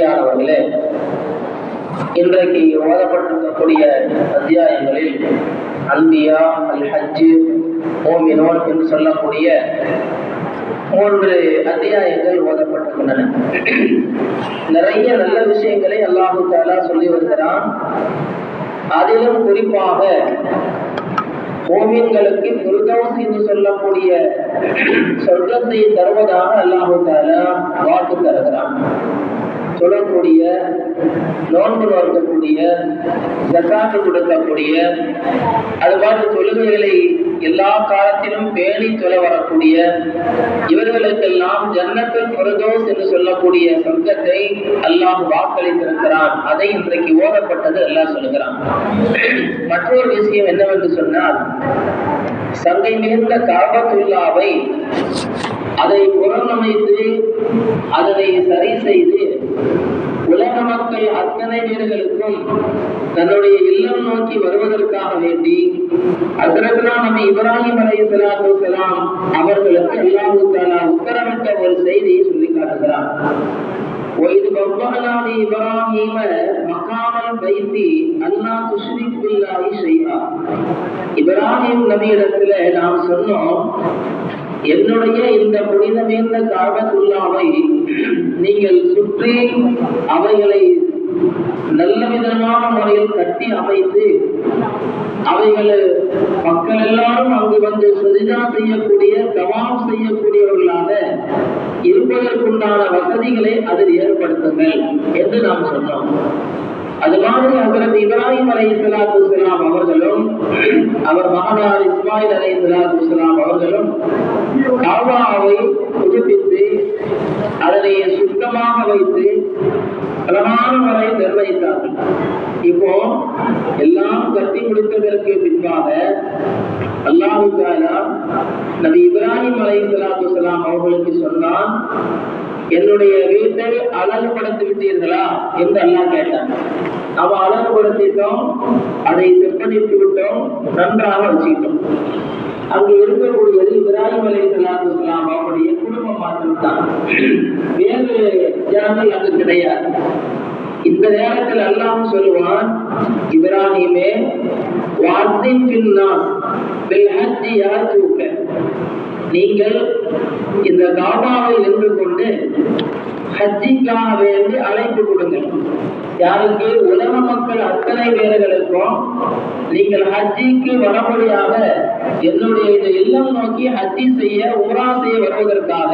அவர்களே இன்றைக்கு ஓதப்பட்டிருக்கக்கூடிய அத்தியாயங்களில் அந்தியா அல் ஹஜ்ஜு மோமினோன் என்று சொல்லக்கூடிய மூன்று அத்தியாயங்கள் ஓதப்பட்டிருக்கின்றன. நிறைய நல்ல விஷயங்களை அல்லாஹு தாலா சொல்லி வருகிறான். அதிலும் குறிப்பாக ஓமியன்களுக்கு ஃபிர்தௌஸ் என்று சொல்லக்கூடிய சொர்க்கத்தை தருவதாக அல்லாஹு தாலா வாக்கு தருகிறான். சொல்லக்கூடிய நோன்பு நோக்கக்கூடிய ஜக்காத்து கொடுக்கக்கூடிய அது தொழுகைகளை எல்லா காலத்திலும் பேணி தொலை வரக்கூடிய இவர்களுக்கெல்லாம் ஜன்னத்தில் புரதோஸ் என்று சொல்லக்கூடிய சொர்க்கத்தை அல்லாஹ் வாக்களித்திருக்கிறான். அதை இன்றைக்கு ஓதப்பட்டது அல்லாஹ் சொல்லுகிறான் மற்றொரு விஷயம் என்னவென்று சொன்னால் சங்கை மிகுந்த காபத்துல்லாவை அதை புறநமைத்து அதனை சரி செய்து உலக மக்கள் அத்தனை பேர்களுக்கும் தன்னுடைய இல்லம் நோக்கி வருவதற்காக வேண்டி அதற்குனா நம்ம இப்ராஹிம் அலை சலாத்து சலாம் அவர்களுக்கு அல்லாஹு தாலா உத்தரவிட்ட ஒரு செய்தியை சொல்லி காட்டுகிறார் وإذ بوأنا لإبراهيم مقام البيت ألا تشرك بالله شيئا இப்ராஹிம் நபியிடத்துல நாம் சொன்னோம் என்னுடைய இந்த புனிதமேந்த காபத்துள்ளாவை நீங்கள் சுற்றி அவைகளை நல்ல விதமான முறையில் கட்டி அமைத்து அவைகளை மக்கள் எல்லாரும் அங்கு வந்து சரிதா செய்யக்கூடிய கவாம் செய்யக்கூடியவர்களாக இருப்பதற்குண்டான வசதிகளை அதில் ஏற்படுத்துங்கள் என்று நாம் சொன்னோம். அது மாதிரி ஹசரத் இப்ராஹிம் அலை சலாத்து இஸ்லாம் அவர்களும் அவர் மகனார் இஸ்மாயில் அலை சலாத்து இஸ்லாம் அவர்களும் காபாவை புதுப்பித்து அதனை சுத்தமாக வைத்து அழகான முறை நிர்ணயித்தார்கள் இப்போ எல்லாம் கட்டி முடித்ததற்கு பின்பாக அல்லாஹு நபி இப்ராஹிம் அலை சலாத்து இஸ்லாம் அவர்களுக்கு சொன்னான் என்னுடைய வீட்டை அழகுபடுத்தி விட்டீர்களா என்று அல்லாஹ் கேட்டான். அவ அழகுபடுத்திட்டோம் அதை செப்பனிட்டு விட்டோம் நன்றாக வச்சுக்கிட்டோம். அங்கு இருக்கக்கூடியது இப்ராஹிம் அலி சலாத்து சலாம் அவருடைய குடும்பம் மாத்திரம்தான். வேறு ஜனங்கள் அங்கு கிடையாது. இந்த நேரத்தில் அல்லாம் சொல்லுவான் இப்ராஹிமே வார்த்தை பின்னா பில் நீங்கள் இந்த காபாவை நின்று கொண்டு ஹஜ்ஜிக்காக வேண்டி அழைப்பு கொடுங்கள். யாருக்கு? உலக மக்கள் அத்தனை பேர்களுக்கும் நீங்கள் ஹஜ்ஜிக்கு வரபடியாக என்னுடைய இந்த இல்லம் நோக்கி ஹஜ்ஜி செய்ய உம்ரா செய்ய வருவதற்காக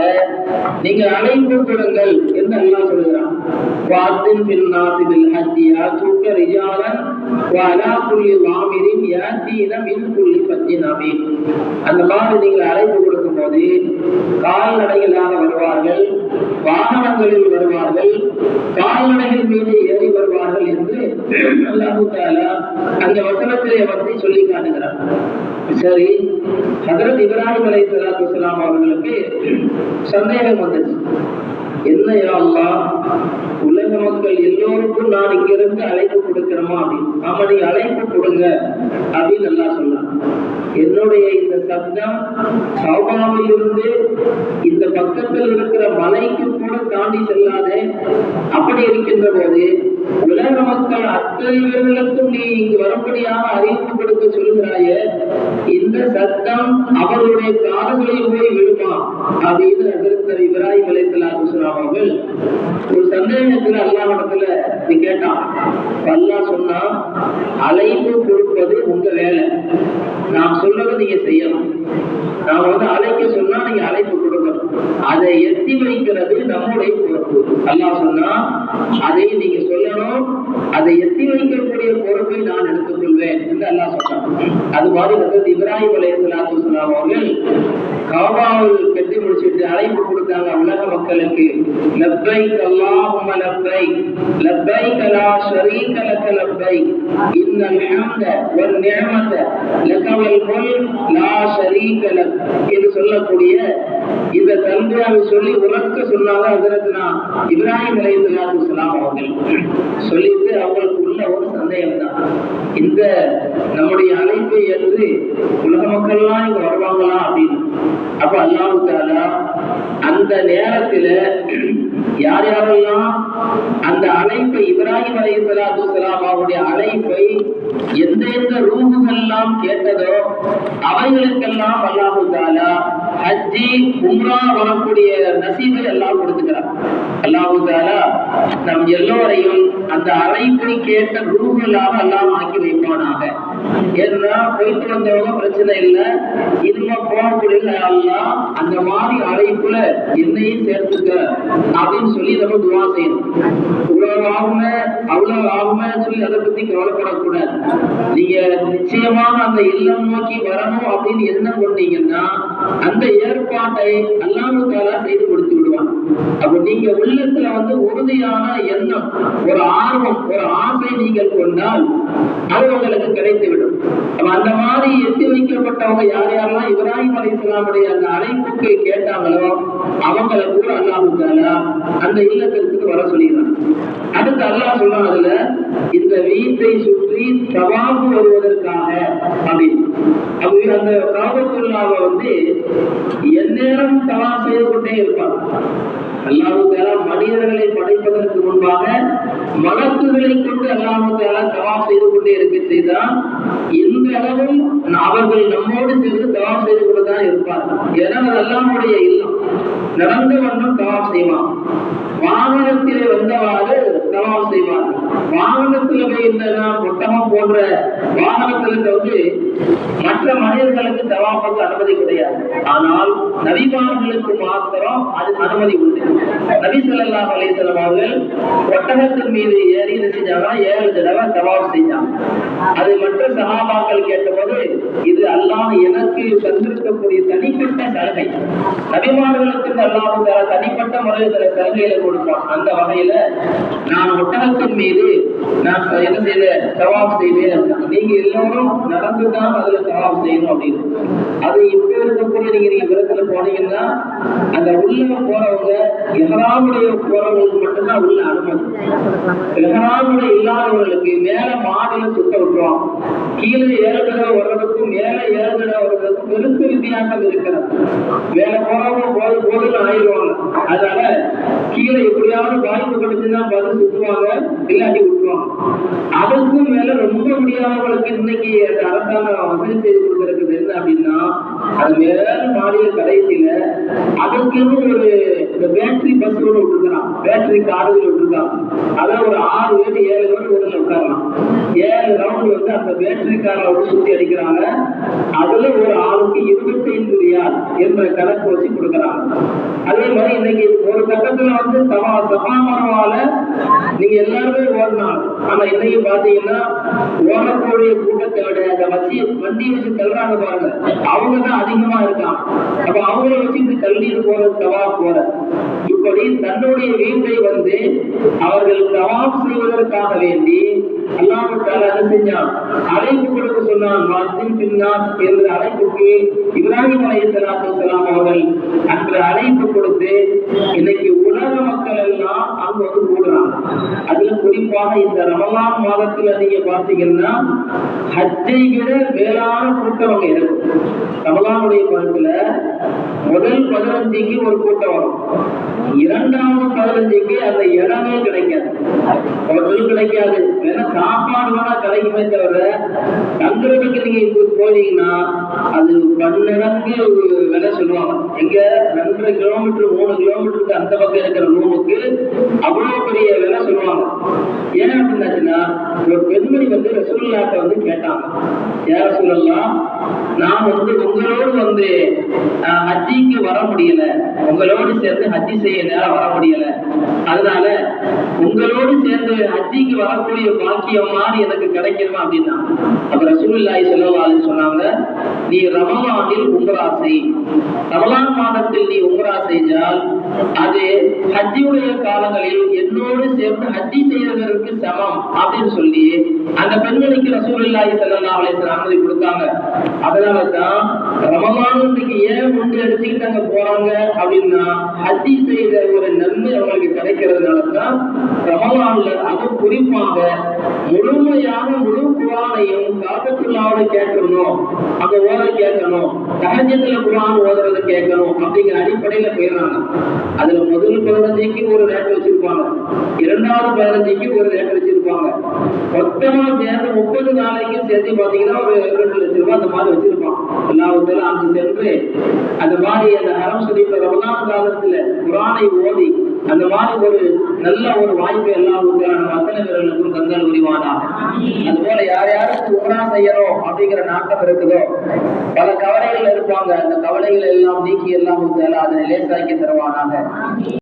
நீங்கள் அழைப்பு கொடுங்கள் என்று அல்லா சொல்கிறான். வாத்தின் பின் நாசிபில் ஹஜ்ஜியா தூக்க ரிஜாலன் வலா புள்ளி வாமிரின் யாத்தீன மின் புள்ளி பத்தி அமீன். அந்த மாதிரி நீங்கள் அழைப்பு கொடுங்க போது கால்நடைகளாக வருவார்கள் வாகனங்களில் வருவார்கள் கால்நடைகள் மீது ஏறி வருவார்கள் என்று அந்த வசனத்திலே வந்து சொல்லி காட்டுகிறார். சரி ஹதரத் இப்ராஹிம் அலை சலாத்து வலாம் அவர்களுக்கு சந்தேகம் வந்துச்சு. என்ன அல்லா உலக மக்கள் எல்லோருக்கும் நான் இங்கிருந்து அழைப்பு கொடுக்கிறோமா அப்படின்னு? ஆமா நீங்க அழைப்பு கொடுங்க அப்படின்னு நல்லா சொன்னான் என்னுடைய இந்த சப்தம் சௌபாவிலிருந்து இந்த பக்கத்தில் இருக்கிற மலைக்கு கூட தாண்டி செல்லாதே. அப்படி இருக்கின்ற போது உலக மக்கள் அத்தனை பேர்களுக்கும் நீ இங்கு வரும்படியாக அறிவிப்பு கொடுக்க இந்த சத்தம் அவருடைய காதுகளில் போய் விடுமா அப்படின்னு அதிர்த்தர் இப்ராஹிம் அலை அவர்கள் ஒரு சந்தேகத்துல அல்லாஹிடத்துல நீ கேட்டான். அல்லாஹ் சொன்னா அழைப்பு கொடுப்பது உங்க வேலை. நான் சொல்றதை நீங்க செய்யணும். நான் வந்து அழைக்க சொன்னா நீங்க அழைப்பு கொடுக்கணும். அதை எத்தி வைக்கிறது நம்முடைய பொறுப்பு. அல்லாஹ் சொன்னா அதை நீங்க சொல்லணும் அதை எத்தி வைக்கக்கூடிய பொறுப்பை நான் எடுத்துக்கொள்வேன் என்று அல்லாஹ் சொல்றான். அது மாதிரி வந்து இப்ராஹிம் அலையாத்து அவர்கள் காபாவில் அழைப்பு கொடுத்தாங்க உலக மக்களுக்கு. லப்பை அல்லாஹும்ம லப்பை லப்பை கலா ஷரீக லக லப்பை இன்னல் ஹம்த வல் நிஅமத. லக வல் முல்க் லா ஷரீக லக் என்று சொல்லக்கூடிய இந்த தன்மையாவை சொல்லி உறக்க சொன்னாங்க ஹஜரத்னா இப்ராஹிம் அலைஹிஸ்ஸலாத்து சலாத்து அவர்கள் சொல்லிட்டு அவங்களுக்கு உள்ள ஒரு சந்தேகம் தான் இந்த நம்முடைய அழைப்பை ஏற்று உலக மக்கள்லாம் இங்க வருவாங்களா அப்படின்னு. அப்ப அல்லாஹு தாலா அந்த நேரத்துல யார் யாரெல்லாம் அந்த அழைப்பை இப்ராஹிம் அலை சலாத்து சலாம் அவருடைய அழைப்பை எந்த எந்த ரூபுகள்லாம் கேட்டதோ அவைகளுக்கெல்லாம் அல்லாஹு தாலா ஹஜ்ஜி உம்ரா வரக்கூடிய நசீபை எல்லாம் கொடுத்துக்கிறார் அல்லாஹு தாலா நம் எல்லோரையும் அந்த அழைப்பை கேட்ட ரூபுகளாக எல்லாம் ஆக்கி வைப்பானாக. ஏன்னா போயிட்டு வந்தவங்க பிரச்சனை இல்லை. இனிமே போகக்கூடிய எல்லாம் அந்த மாதிரி அழைப்புல என்னையும் சேர்த்துக்க அப்படின்னு சொல்லி நம்ம துவா செய்யணும். இவ்வளவு ஆகும அவ்வளவு ஆகும சொல்லி அதை பத்தி கவலைப்படக்கூடாது. நீங்க நிச்சயமாக அந்த இல்லம் நோக்கி வரணும் அப்படின்னு எண்ணம் கொண்டீங்கன்னா அந்த ஏற்பாட்டை அல்லாமல் தாலா செய்து கொடுத்து விடுவான். அப்ப நீங்க உள்ளத்துல வந்து உறுதியான எண்ணம் ஒரு ஆர்வம் ஒரு ஆசை நீங்கள் கொண்டால் அது உங்களுக்கு கிடைத்து விடும் அப்ப அந்த மாதிரி எட்டி வைக்கப்பட்டவங்க யார் யாரெல்லாம் இப்ராஹிம் அலி இஸ்லாமுடைய அந்த அழைப்புக்கு கேட்டாங்களோ அவங்கள கூட அல்லாஹு தாலா அந்த இல்லத்திற்கு வர சொல்லிடுறான் அடுத்து அல்லாஹ் சொல்றான் அதுல இந்த வீட்டை சுற்றி தவாப்பு வருவதற்காக அப்படின்னு. அப்படி அந்த காபத்துள்ளாவை வந்து எந்நேரம் தவா செய்து கொண்டே இருப்பார் அல்லாஹு தாலா மனிதர்களை படைப்பதற்கு முன்பாக மலக்குகளை கொண்டு அல்லாஹு தாலா தவாப் செய்து கொண்டே இருக்க செய்தால் இந்த அளவும் அவர்கள் நம்மோடு சேர்ந்து தவாப் செய்து கொண்டு தான் இருப்பார்கள். ஏன்னா அது அல்லாமுடைய இல்லம். நடந்த வண்ணம் தவாப் செய்வான் வாகனத்திலே வந்தவாறு தவாப் செய்வார்கள். வாகனத்துல போய் இந்த போன்ற வாகனங்களுக்கு வந்து மற்ற மனிதர்களுக்கு தவாப்புக்கு அனுமதி கிடையாது. ஆனால் நபிமார்களுக்கு மாத்திரம் அது அனுமதி உண்டு. நபி சொல்லா அலைஹி வஸல்லம் அவர்கள் ஒட்டகத்தின் மீது ஏறி என்ன செஞ்சாங்கன்னா ஏழு தடவை தவாப் செஞ்சாங்க. அது மற்ற சகாபாக்கள் கேட்டபோது இது அல்லாஹ் எனக்கு தந்திருக்கக்கூடிய தனிப்பட்ட சலுகை. நபிமார்களுக்கு அல்லாஹ் தஆலா தனிப்பட்ட முறையில் சில சலுகைகளை கொடுப்பான். அந்த வகையில நான் ஒட்டகத்தின் மீது நான் என்ன செய்த சவாப் செய்வேன் நீங்க எல்லாரும் நடந்துதான் அதுல சவாப் செய்யணும் அப்படின்னு. அது இப்ப இருக்கக்கூடிய நீங்க நீங்க விரத்துல போனீங்கன்னா அந்த உள்ள போறவங்க எஹராமுடைய போறவங்களுக்கு மட்டும்தான் உள்ள அனுமதி. எஹராமுடைய இல்லாதவர்களுக்கு மேல மாடியில சுத்த விட்டுறோம் கீழே ஏழு வர்றதுக்கும் மேல ஏழு வர்றதுக்கும் பெருசு வித்தியாசம் இருக்கிறது. மேல போறவங்க போது போதுன்னு ஆயிடுவாங்க. அதனால கீழே எப்படியாவது வாய்ப்பு கிடைச்சுன்னா பார்த்து சுத்துவாங்க. இல்லாட்டி விட்டுருவாங்க அதுக்கும் மேல ரொம்ப முடியாதவங்களுக்கு இன்னைக்கு அந்த அரசாங்கம் வசதி செய்து கொடுத்திருக்குது. என்ன அப்படின்னா அது மேல மாறிய கடைசியில அதுக்குன்னு ஒரு இந்த பேட்டரி பஸ் ஒன்று விட்டுருக்கான். பேட்டரி கார்கள் விட்டுருக்கான். அதான் ஒரு ஆறு பேர் ஏழு பேர் உடனே உட்காரலாம். ஏழு ரவுண்ட் வந்து அந்த பேட்டரி காரை வந்து சுத்தி அடிக்கிறாங்க. அதுல ஒரு ஆளுக்கு இருபத்தைந்து ரியால் என்ற கணக்கு வச்சு கொடுக்குறாங்க. அதே மாதிரி இன்னைக்கு ஒரு கட்டத்துல வந்து சபா சபாமரவால நீங்க எல்லாருமே ஓடலாம். ஆனா இன்னைக்கு பாத்தீங்கன்னா ஓடக்கூடிய கூட்டத்தை விட அந்த வச்சு வண்டி வச்சு தள்ளுறாங்க பாருங்க. அவங்க தான் அதிகமா இருக்கான் அப்ப அவங்கள வச்சு இப்படி தள்ளிட்டு போறது தவா போற இப்படி தன்னுடைய வீட்டை வந்து அவர்கள் தவாப் செய்வதற்காக வேண்டி அல்லாஹ் தாலா செஞ்சான் அழைப்பு கொடுக்க சொன்னான் மாத்தின் பின்னாஸ் என்ற அழைப்புக்கு இப்ராஹிம் அலை சலாத்து சலாம் அவர்கள் அன்று அழைப்பு கொடுத்து இன்னைக்கு உலக மக்கள் எல்லாம் அங்கு வந்து கூடுறாங்க அதுல குறிப்பாக இந்த ரமலான் மாதத்துல நீங்க பார்த்தீங்கன்னா ஹஜ்ஜை விட மேலான கூட்டம் அங்கே இருக்கும். ரமலானுடைய படத்துல முதல் பதினஞ்சுக்கு ஒரு கூட்டம் வரும். இரண்டாவது பதினஞ்சுக்கு அந்த இடமே கிடைக்காது. அவர்கள் கிடைக்காது. வேணா சாப்பாடு வேணா கிடைக்குமே தவிர நீங்க இப்ப போனீங்கன்னா அது பன்னிரண்டு விலை சொல்லுவாங்க. எங்க ரெண்டரை கிலோமீட்டர் மூணு கிலோமீட்டருக்கு அந்த பக்கம் இருக்கிற ரூமுக்கு அவ்வளவு பெரிய விலை சொல்லுவாங்க. ஏன் அப்படின்னாச்சுன்னா ஒரு பெண்மணி வந்து ரசூல்லாட்ட வந்து கேட்டாங்க. யார சொல்லலாம் நான் வந்து உங்களோடு வந்து அஹ், ஹஜ்ஜிக்கு வர முடியல. உங்களோடு சேர்ந்து ஹஜ்ஜி செய்ய நேரம் வர முடியல. அதனால உங்களோடு சேர்ந்து ஹஜ்ஜிக்கு வரக்கூடிய பாக்கியம் மாதிரி எனக்கு கிடைக்கணுமா? அப்படின்னா அப்ப ரசூல்லாய் ஸல்லல்லாஹு சொன்னாங்க நீ ரமலானில் உம்ரா செய் ரமலான் மாதத்தில் நீ உம்ரா செய்தால் அது ஹஜ்ஜியுடைய காலங்களில் என்னோடு சேர்ந்து ஹஜ்ஜி செய்ததற்கு சமம் அப்படின்னு சொல்லி அந்த பெண்மணிக்கு ரசூலில்லாஹி சல்லா அலிஸ்லாம் அனுமதி கொடுத்தாங்க. அதனால தான் ரமலானுக்கு ஏன் முந்தி அடிச்சுக்கிட்டு அங்க போறாங்க அப்படின்னா ஹஜ்ஜி செய்த ஒரு நன்மை அவங்களுக்கு கிடைக்கிறதுனால தான் ரமலான்ல அது குறிப்பாக முழுமையான முழு குரானையும் ஓதை கேட்கணும். அங்க ஓத கேட்கணும். சகஜத்துல குரான் ஓதுறது கேட்கணும். அப்படிங்கிற அடிப்படையில போயிடறாங்க. அதுல முதல் பதினஞ்சுக்கு ஒரு ரேட் வச்சிருப்பாங்க. இரண்டாவது பதினஞ்சுக்கு ஒரு ரேட் வச்சிருப்பாங்க. மொத்தமா சேர்ந்து முப்பது நாளைக்கும் சேர்த்து பாத்தீங்கன்னா ஒரு ரெண்டு லட்சம் ரூபாய் அந்த மாதிரி வச்சிருப்பான் எல்லாவற்றிலும் அங்கு சென்று அந்த மாதிரி அந்த ஹரம் ஷரீஃப்ல ரமலான் காலத்துல குரானை ஓதி அந்த மாதிரி ஒரு நல்ல ஒரு வாய்ப்பு எல்லாம் நம்ம அத்தனை பேர்களுக்கும் தந்தல் அது போல யார் யாருக்கு உணா செய்யணும் அப்படிங்கிற நாட்டம் இருக்குதோ பல கவலைகள் இருப்பாங்க. அந்த கவலைகள் எல்லாம் நீக்கி எல்லாம் அதனை லேசாக்கி தருவானாக.